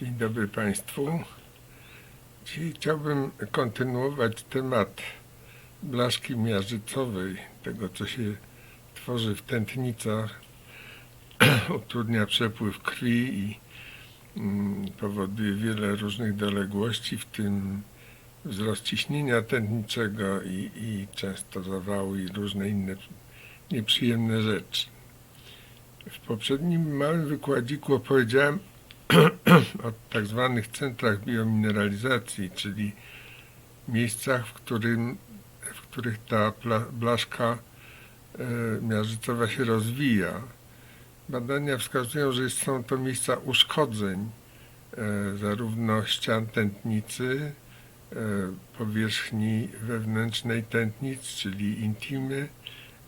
Dzień dobry Państwu. Dzisiaj chciałbym kontynuować temat blaszki miażdżycowej, tego co się tworzy w tętnicach, utrudnia przepływ krwi i mm, powoduje wiele różnych doległości, w tym wzrost ciśnienia tętniczego i, i często zawały i różne inne nieprzyjemne rzeczy. W poprzednim małym wykładziku opowiedziałem o tak zwanych centrach biomineralizacji, czyli miejscach, w, którym, w których ta blaszka e, miażdżycowa się rozwija. Badania wskazują, że są to miejsca uszkodzeń e, zarówno ścian tętnicy, e, powierzchni wewnętrznej tętnic, czyli intimy,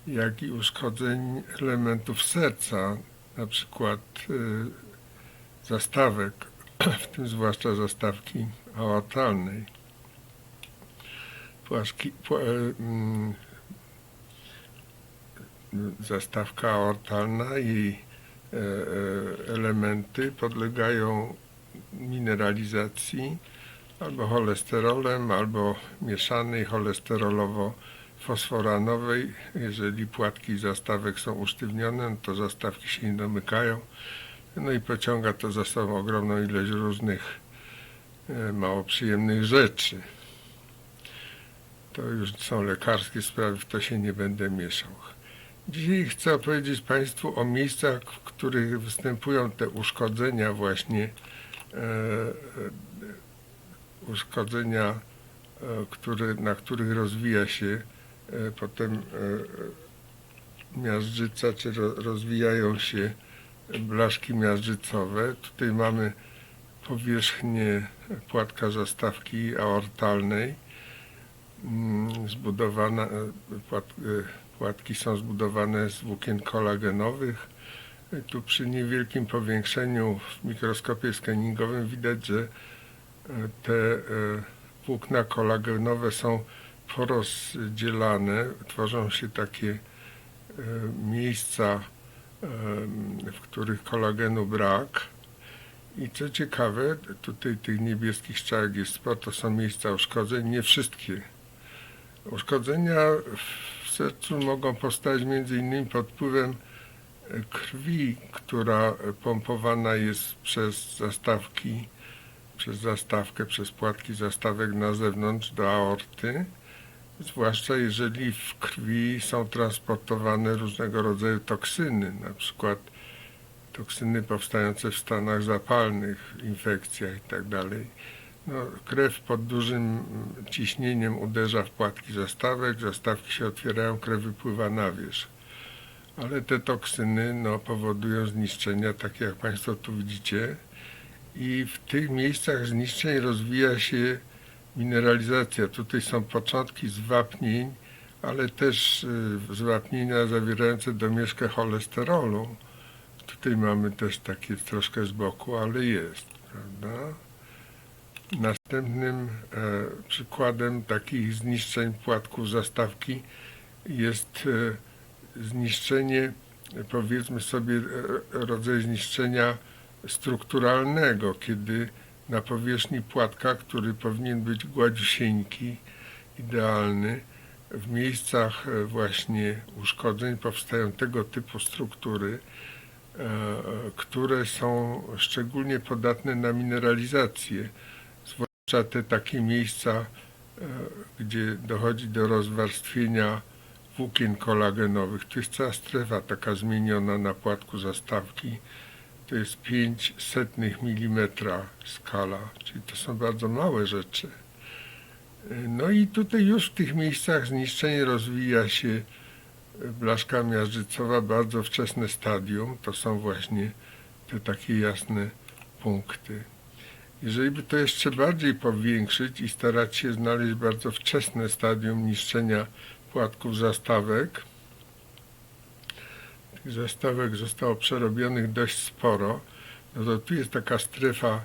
jak i uszkodzeń elementów serca, na przykład zastawek, w tym zwłaszcza zastawki aortalnej. Płaszki, pła, e, mm, zastawka aortalna i e, e, elementy podlegają mineralizacji albo cholesterolem, albo mieszanej cholesterolowo-fosforanowej. Jeżeli płatki zastawek są usztywnione, no to zastawki się nie domykają. No i pociąga to za sobą ogromną ilość różnych e, mało przyjemnych rzeczy. To już są lekarskie sprawy, w to się nie będę mieszał. Dzisiaj chcę opowiedzieć Państwu o miejscach, w których występują te uszkodzenia właśnie, e, e, uszkodzenia, które, na których rozwija się potem miażdżyca, czy ro, rozwijają się blaszki miażdżycowe. Tutaj mamy powierzchnię płatka zastawki aortalnej, mm, zbudowana, e, płat, płatki są zbudowane z włókien kolagenowych. E, Tu przy niewielkim powiększeniu w mikroskopie skaningowym widać, że e, te włókna kolagenowe są porozdzielane, tworzą się takie miejsca, w których kolagenu brak. I co ciekawe, tutaj tych niebieskich strzałek jest sporo, to są miejsca uszkodzeń, nie wszystkie. Uszkodzenia w sercu mogą powstać innymi pod wpływem krwi, która pompowana jest przez zastawki, przez zastawkę, przez płatki zastawek na zewnątrz do aorty zwłaszcza jeżeli w krwi są transportowane różnego rodzaju toksyny, na przykład toksyny powstające w stanach zapalnych, infekcjach itd. No, krew pod dużym ciśnieniem uderza w płatki zastawek, zastawki się otwierają, krew wypływa na wierzch. Ale te toksyny no, powodują zniszczenia, takie jak Państwo tu widzicie. I w tych miejscach zniszczeń rozwija się mineralizacja. Tutaj są początki zwapnień, ale też y, zwapnienia zawierające domieszkę cholesterolu. Tutaj mamy też takie troszkę z boku, ale jest, prawda? Następnym e, przykładem takich zniszczeń płatków zastawki jest e, zniszczenie, powiedzmy sobie, e, rodzaj zniszczenia strukturalnego, kiedy na powierzchni płatka, który powinien być gładziusieńki, idealny, w miejscach e, właśnie uszkodzeń powstają tego typu struktury, e, które są szczególnie podatne na mineralizację, zwłaszcza te takie miejsca, e, gdzie dochodzi do rozwarstwienia włókien kolagenowych. To jest cała strefa taka zmieniona na płatku zastawki to jest 5 setnych milimetra skala, czyli to są bardzo małe rzeczy. No i tutaj już w tych miejscach zniszczenie rozwija się blaszka miażdżycowa, bardzo wczesne stadium, to są właśnie te takie jasne punkty. Jeżeli by to jeszcze bardziej powiększyć i starać się znaleźć bardzo wczesne stadium niszczenia płatków zastawek, tych zastawek zostało przerobionych dość sporo, no to tu jest taka strefa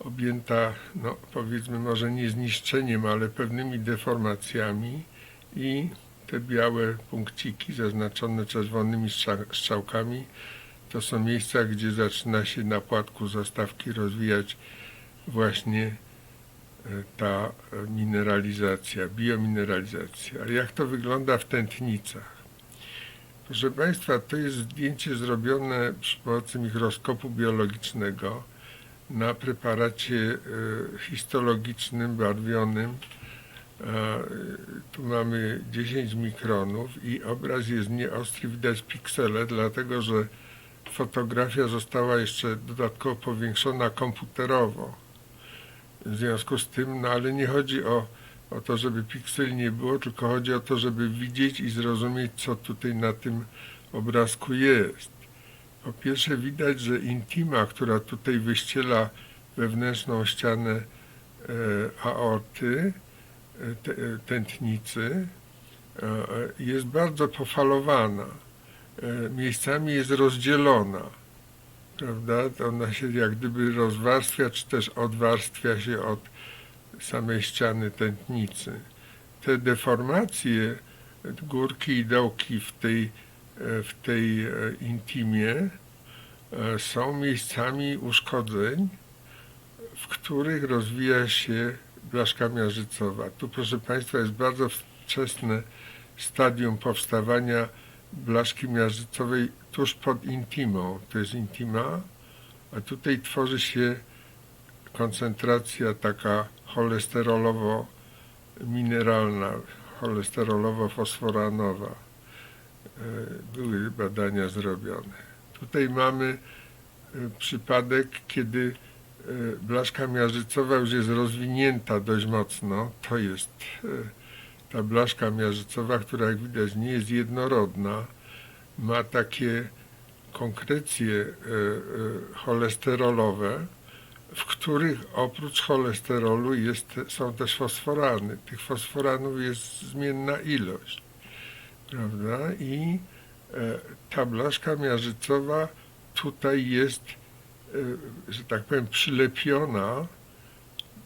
objęta, no powiedzmy może nie zniszczeniem, ale pewnymi deformacjami i te białe punkciki zaznaczone czerwonymi strza- strzałkami to są miejsca, gdzie zaczyna się na płatku zastawki rozwijać właśnie e, ta mineralizacja, biomineralizacja. Jak to wygląda w tętnicach? Proszę Państwa, to jest zdjęcie zrobione przy pomocy mikroskopu biologicznego na preparacie e, histologicznym, barwionym. E, Tu mamy 10 mikronów i obraz jest nieostry, widać piksele, dlatego że fotografia została jeszcze dodatkowo powiększona komputerowo. W związku z tym, no ale nie chodzi o, o to, żeby pikseli nie było, tylko chodzi o to, żeby widzieć i zrozumieć, co tutaj na tym obrazku jest. Po pierwsze widać, że intima, która tutaj wyściela wewnętrzną ścianę e, aorty, e, e, tętnicy, jest bardzo pofalowana. Miejscami jest rozdzielona. Prawda? Ona się jak gdyby rozwarstwia, czy też odwarstwia się od samej ściany tętnicy. Te deformacje, górki i dołki w tej, w tej e, intimie e, są miejscami uszkodzeń, w których rozwija się blaszka miażdżycowa. Tu, proszę Państwa, jest bardzo wczesne stadium powstawania blaszki miażdżycowej tuż pod intimą. To jest intima, a tutaj tworzy się koncentracja taka cholesterolowo-mineralna, cholesterolowo-fosforanowa. E, Były badania zrobione. Tutaj mamy e, przypadek, kiedy e, blaszka miażdżycowa już jest rozwinięta dość mocno. To jest ta blaszka miażdżycowa, która jak widać nie jest jednorodna, ma takie konkrecje cholesterolowe, w których oprócz cholesterolu jest, są też fosforany. Tych fosforanów jest zmienna ilość, prawda? I e, ta blaszka miażdżycowa tutaj jest, e, że tak powiem, przylepiona,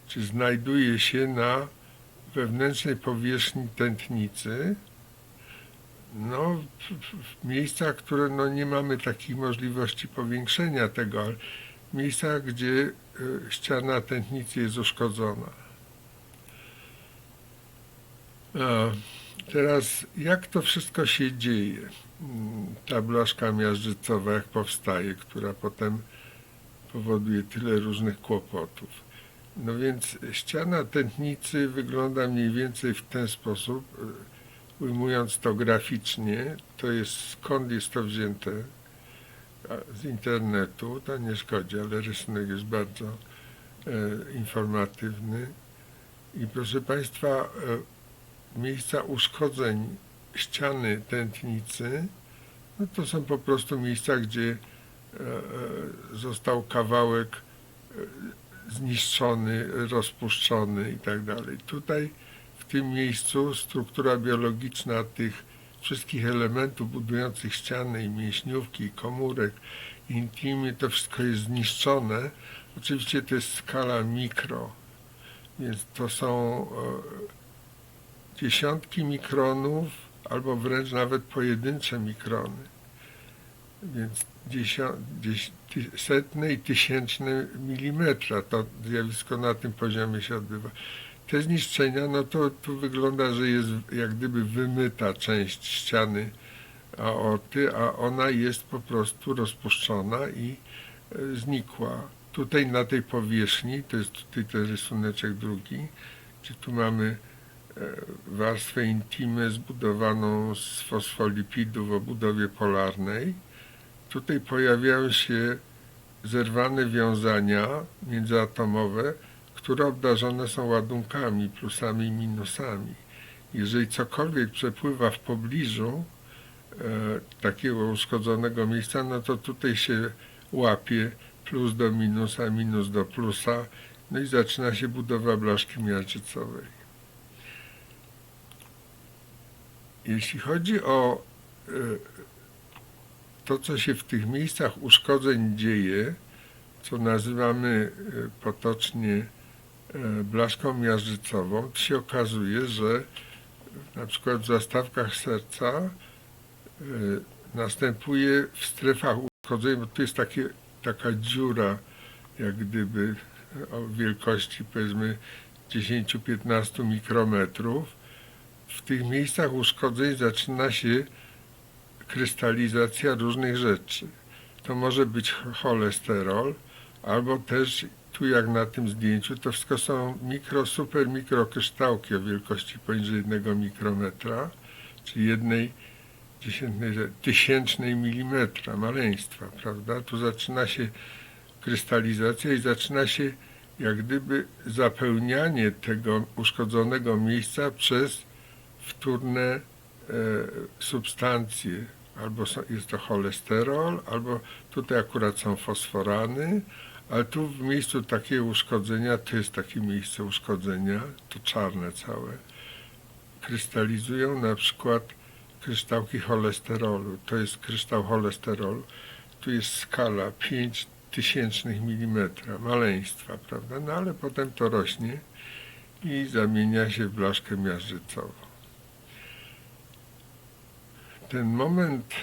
czy znajduje się na wewnętrznej powierzchni tętnicy, no, w, miejscach, które no, nie mamy takiej możliwości powiększenia tego, ale miejscach, gdzie ściana tętnicy jest uszkodzona. A teraz, jak to wszystko się dzieje? Mm, Ta blaszka miażdżycowa, jak powstaje, która potem powoduje tyle różnych kłopotów. No więc ściana tętnicy wygląda mniej więcej w ten sposób, e, ujmując to graficznie, to jest skąd jest to wzięte z internetu, to nie szkodzi, ale rysunek jest bardzo e, informatywny. I proszę Państwa, e, miejsca uszkodzeń ściany tętnicy, no to są po prostu miejsca, gdzie e, e, został kawałek e, zniszczony, rozpuszczony i tak dalej. Tutaj w tym miejscu struktura biologiczna tych wszystkich elementów budujących ściany i mięśniówki, i komórek, intimy, to wszystko jest zniszczone. Oczywiście to jest skala mikro, więc to są e, dziesiątki mikronów, albo wręcz nawet pojedyncze mikrony. Więc setne i tysięczne milimetra to zjawisko na tym poziomie się odbywa. Te zniszczenia, no to tu wygląda, że jest jak gdyby wymyta część ściany aorty, a ona jest po prostu rozpuszczona i e, znikła. Tutaj na tej powierzchni, to jest tutaj ten rysuneczek drugi, gdzie tu mamy e, warstwę intimy zbudowaną z fosfolipidów o budowie polarnej. Tutaj pojawiają się zerwane wiązania międzyatomowe, które obdarzone są ładunkami, plusami i minusami. Jeżeli cokolwiek przepływa w pobliżu e, takiego uszkodzonego miejsca, no to tutaj się łapie plus do minusa, minus do plusa, no i zaczyna się budowa blaszki miażdżycowej. Jeśli chodzi o e, to, co się w tych miejscach uszkodzeń dzieje, co nazywamy e, potocznie blaszką miażdżycową, to się okazuje, że na przykład w zastawkach serca e, następuje w strefach uszkodzenie, bo tu jest takie, taka dziura, jak gdyby o wielkości powiedzmy 10-15 mikrometrów. W tych miejscach uszkodzeń zaczyna się krystalizacja różnych rzeczy. To może być ch- cholesterol, albo też tu jak na tym zdjęciu, to wszystko są mikro, super mikrokryształki o wielkości poniżej 1 mikrometra, czyli jednej tysięcznej milimetra maleństwa, prawda? Tu zaczyna się krystalizacja i zaczyna się jak gdyby zapełnianie tego uszkodzonego miejsca przez wtórne e, substancje. Albo są, jest to cholesterol, albo tutaj akurat są fosforany, ale tu w miejscu takiego uszkodzenia, to jest takie miejsce uszkodzenia, to czarne całe, krystalizują na przykład kryształki cholesterolu. To jest kryształ cholesterolu. Tu jest skala 5 tysięcznych milimetra maleństwa, prawda? No ale potem to rośnie i zamienia się w blaszkę miażdżycową. Ten moment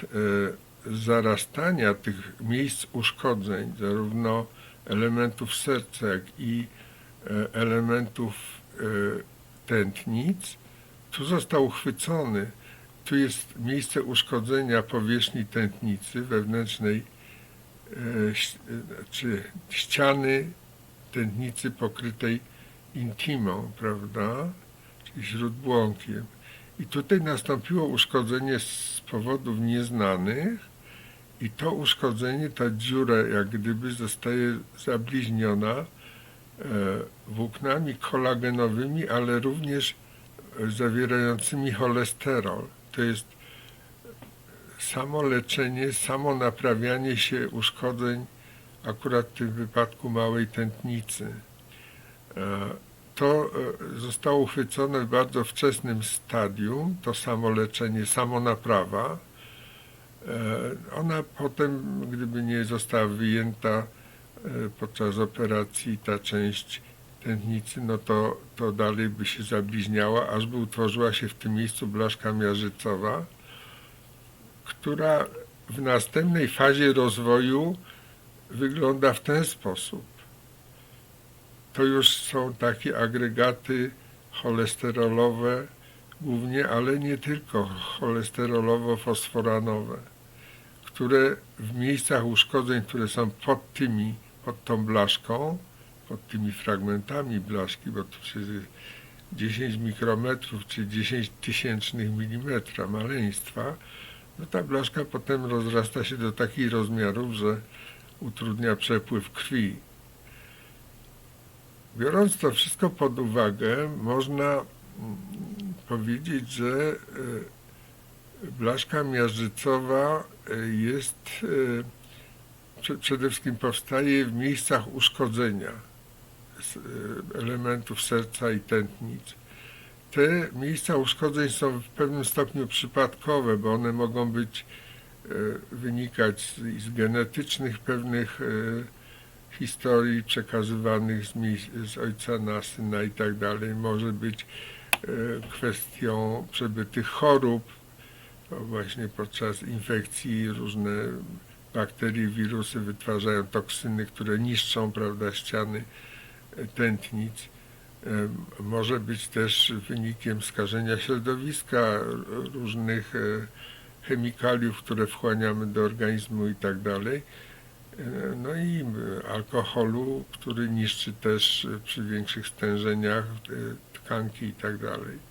e, zarastania tych miejsc uszkodzeń, zarówno elementów serca, jak i e, elementów e, tętnic, tu został uchwycony. Tu jest miejsce uszkodzenia powierzchni tętnicy wewnętrznej, e, czy ściany tętnicy pokrytej intimą, prawda? Czyli śródbłąkiem. I tutaj nastąpiło uszkodzenie z powodów nieznanych i to uszkodzenie, ta dziura jak gdyby zostaje zabliźniona e, włóknami kolagenowymi, ale również zawierającymi cholesterol. To jest samo leczenie, samo naprawianie się uszkodzeń, akurat w tym wypadku małej tętnicy. E, To e, zostało uchwycone w bardzo wczesnym stadium, to samo leczenie, samo naprawa. E, Ona potem, gdyby nie została wyjęta e, podczas operacji, ta część tętnicy, no to, to dalej by się zabliźniała, aż by utworzyła się w tym miejscu blaszka miażdżycowa, która w następnej fazie rozwoju wygląda w ten sposób. To już są takie agregaty cholesterolowe głównie, ale nie tylko cholesterolowo-fosforanowe, które w miejscach uszkodzeń, które są pod tymi, pod tą blaszką, pod tymi fragmentami blaszki, bo tu przecież jest 10 mikrometrów czy 10 tysięcznych milimetra maleństwa, no ta blaszka potem rozrasta się do takich rozmiarów, że utrudnia przepływ krwi. Biorąc to wszystko pod uwagę, można mm, powiedzieć, że e, blaszka miażdżycowa jest e, prze- przede wszystkim powstaje w miejscach uszkodzenia e, elementów serca i tętnic. Te miejsca uszkodzeń są w pewnym stopniu przypadkowe, bo one mogą być e, wynikać z, z genetycznych pewnych historii przekazywanych z, z ojca na syna i tak dalej. Może być kwestią przebytych chorób, właśnie podczas infekcji różne bakterie, wirusy wytwarzają toksyny, które niszczą prawda, ściany e, tętnic. E, Może być też wynikiem skażenia środowiska, r- różnych e, chemikaliów, które wchłaniamy do organizmu i tak dalej. E, No i e, alkoholu, który niszczy też e, przy większych stężeniach e, tkanki i tak dalej.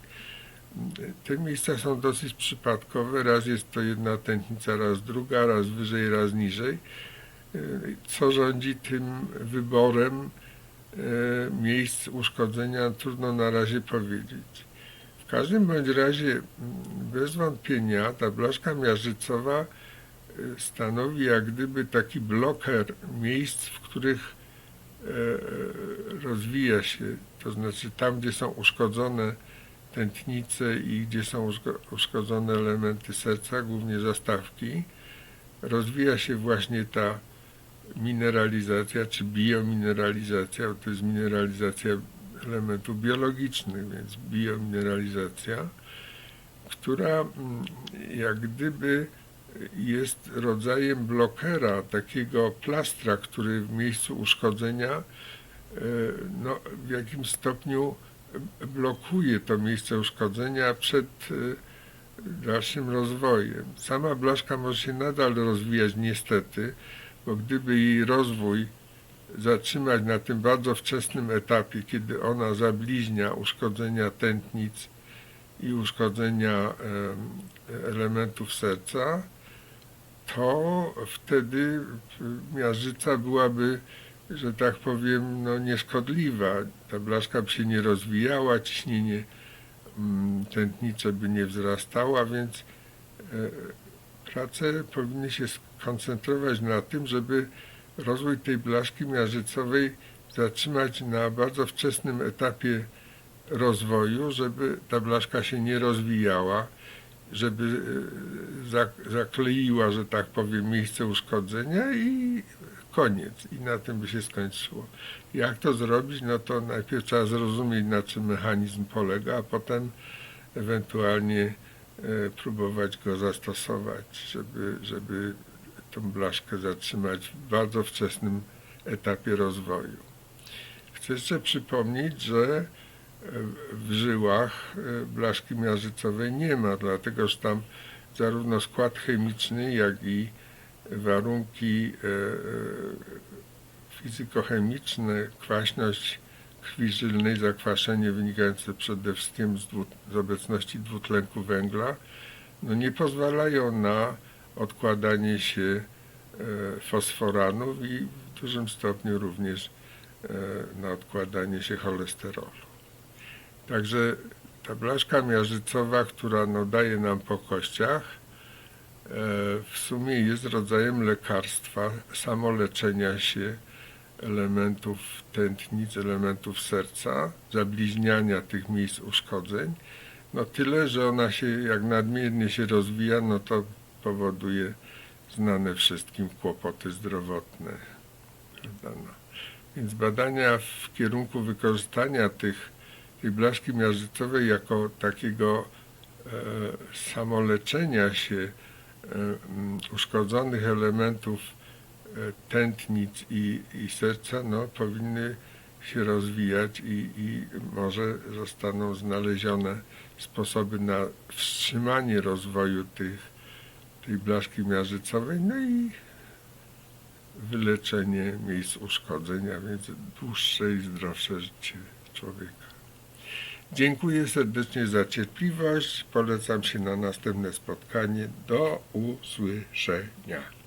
Te miejsca są dosyć przypadkowe. Raz jest to jedna tętnica, raz druga, raz wyżej, raz niżej. E, Co rządzi tym wyborem e, miejsc uszkodzenia, trudno na razie powiedzieć. W każdym bądź razie, m, bez wątpienia, ta blaszka miażdżycowa e, stanowi jak gdyby taki bloker miejsc, w których rozwija się, to znaczy tam, gdzie są uszkodzone tętnice i gdzie są uszko- uszkodzone elementy serca, głównie zastawki, rozwija się właśnie ta mineralizacja czy biomineralizacja, bo to jest mineralizacja elementów biologicznych, więc biomineralizacja, która mm, jak gdyby jest rodzajem blokera, takiego plastra, który w miejscu uszkodzenia e, no, w jakimś stopniu blokuje to miejsce uszkodzenia przed e, dalszym rozwojem. Sama blaszka może się nadal rozwijać niestety, bo gdyby jej rozwój zatrzymać na tym bardzo wczesnym etapie, kiedy ona zabliźnia uszkodzenia tętnic i uszkodzenia em, elementów serca, to wtedy miażdżyca byłaby, że tak powiem, no nieszkodliwa. Ta blaszka by się nie rozwijała, ciśnienie mm, tętnicze by nie wzrastała, więc e, prace powinny się skoncentrować na tym, żeby rozwój tej blaszki miażdżycowej zatrzymać na bardzo wczesnym etapie rozwoju, żeby ta blaszka się nie rozwijała, żeby e, zak- zakleiła, że tak powiem, miejsce uszkodzenia i koniec. I na tym by się skończyło. Jak to zrobić? No to najpierw trzeba zrozumieć, na czym mechanizm polega, a potem ewentualnie e, próbować go zastosować, żeby, żeby tą blaszkę zatrzymać w bardzo wczesnym etapie rozwoju. Chcę jeszcze przypomnieć, że e, w żyłach e, blaszki miażdżycowej nie ma, dlatego że tam zarówno skład chemiczny, jak i warunki e, e, fizykochemiczne, kwaśność krwi żylnej, zakwaszenie wynikające przede wszystkim z, dwu, z obecności dwutlenku węgla, no nie pozwalają na odkładanie się e, fosforanów i w dużym stopniu również na odkładanie się cholesterolu. Także ta blaszka miażdżycowa, która no, daje nam po kościach, w sumie jest rodzajem lekarstwa, samoleczenia się elementów tętnic, elementów serca, zabliźniania tych miejsc uszkodzeń. No tyle, że ona się jak nadmiernie się rozwija, no to powoduje znane wszystkim kłopoty zdrowotne. No. Więc badania w kierunku wykorzystania tych, tej blaszki miażdżycowej jako takiego e, samoleczenia się uszkodzonych elementów e, tętnic i, i serca no, powinny się rozwijać i, i może zostaną znalezione sposoby na wstrzymanie rozwoju tych, tej blaszki miażdżycowej, no i wyleczenie miejsc uszkodzeń, a więc dłuższe i zdrowsze życie człowieka. Dziękuję serdecznie za cierpliwość. Polecam się na następne spotkanie. Do usłyszenia.